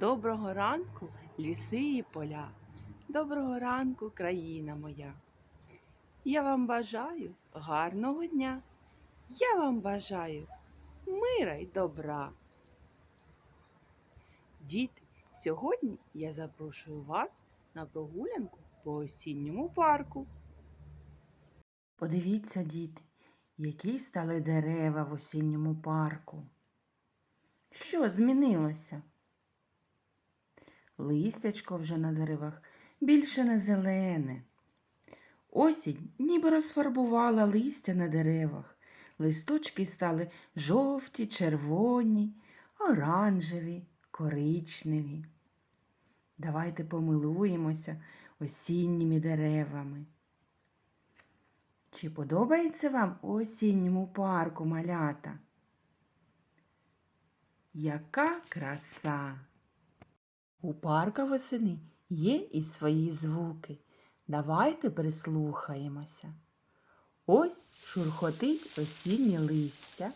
Доброго ранку, ліси і поля. Доброго ранку, країна моя. Я вам бажаю гарного дня. Я вам бажаю мира й добра. Діти, сьогодні я запрошую вас на прогулянку по осінньому парку. Подивіться, діти, які стали дерева в осінньому парку. Що змінилося? Листячко вже на деревах більше не зелене. Осінь ніби розфарбувала листя на деревах. Листочки стали жовті, червоні, оранжеві, коричневі. Давайте помилуємося осінніми деревами. Чи подобається вам осінньому парку малята? Яка краса! У парка восени є і свої звуки. Давайте прислухаємося. Ось шурхотить осіннє листя.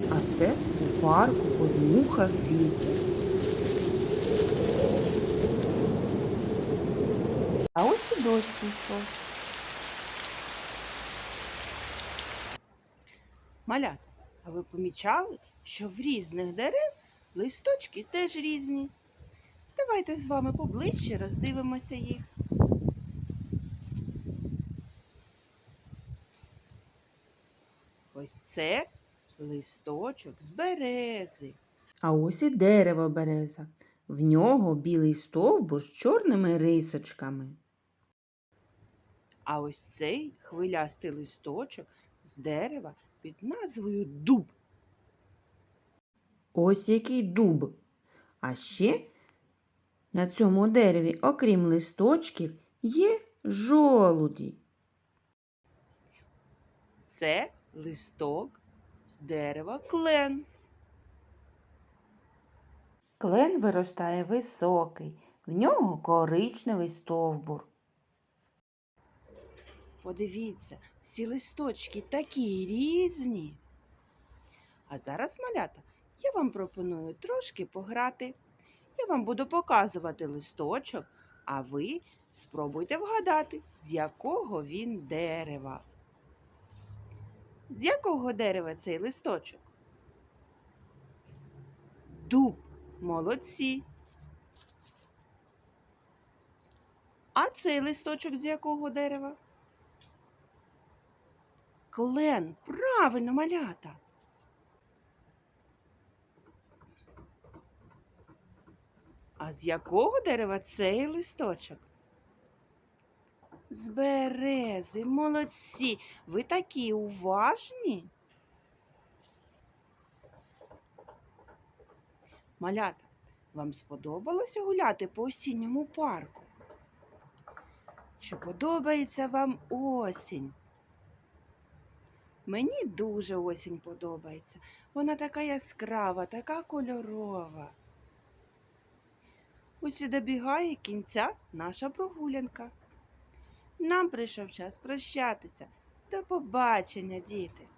А це у парку подмухав вітер. А ось і дощ пішов. Малята, а ви помічали, що в різних дерев листочки теж різні? Давайте з вами поближче роздивимося їх. Ось це листочок з берези. А ось і дерево береза. В нього білий стовбур з чорними рисочками. А ось цей хвилястий листочок з дерева під назвою дуб. Ось який дуб. А ще на цьому дереві, окрім листочків, є жолуді. Це листок з дерева клен. Клен виростає високий, в нього коричневий стовбур. Подивіться, всі листочки такі різні. А зараз, малята, я вам пропоную трошки пограти. Я вам буду показувати листочок, а ви спробуйте вгадати, з якого він дерева. З якого дерева цей листочок? Дуб. Молодці. А цей листочок з якого дерева? Клен, правильно, малята. А з якого дерева цей листочок? З берези, молодці. Ви такі уважні. Малята, вам сподобалося гуляти по осінньому парку? Чи подобається вам осінь? Мені дуже осінь подобається. Вона така яскрава, така кольорова. Ось і добігає кінця наша прогулянка. Нам прийшов час прощатися. До побачення, діти!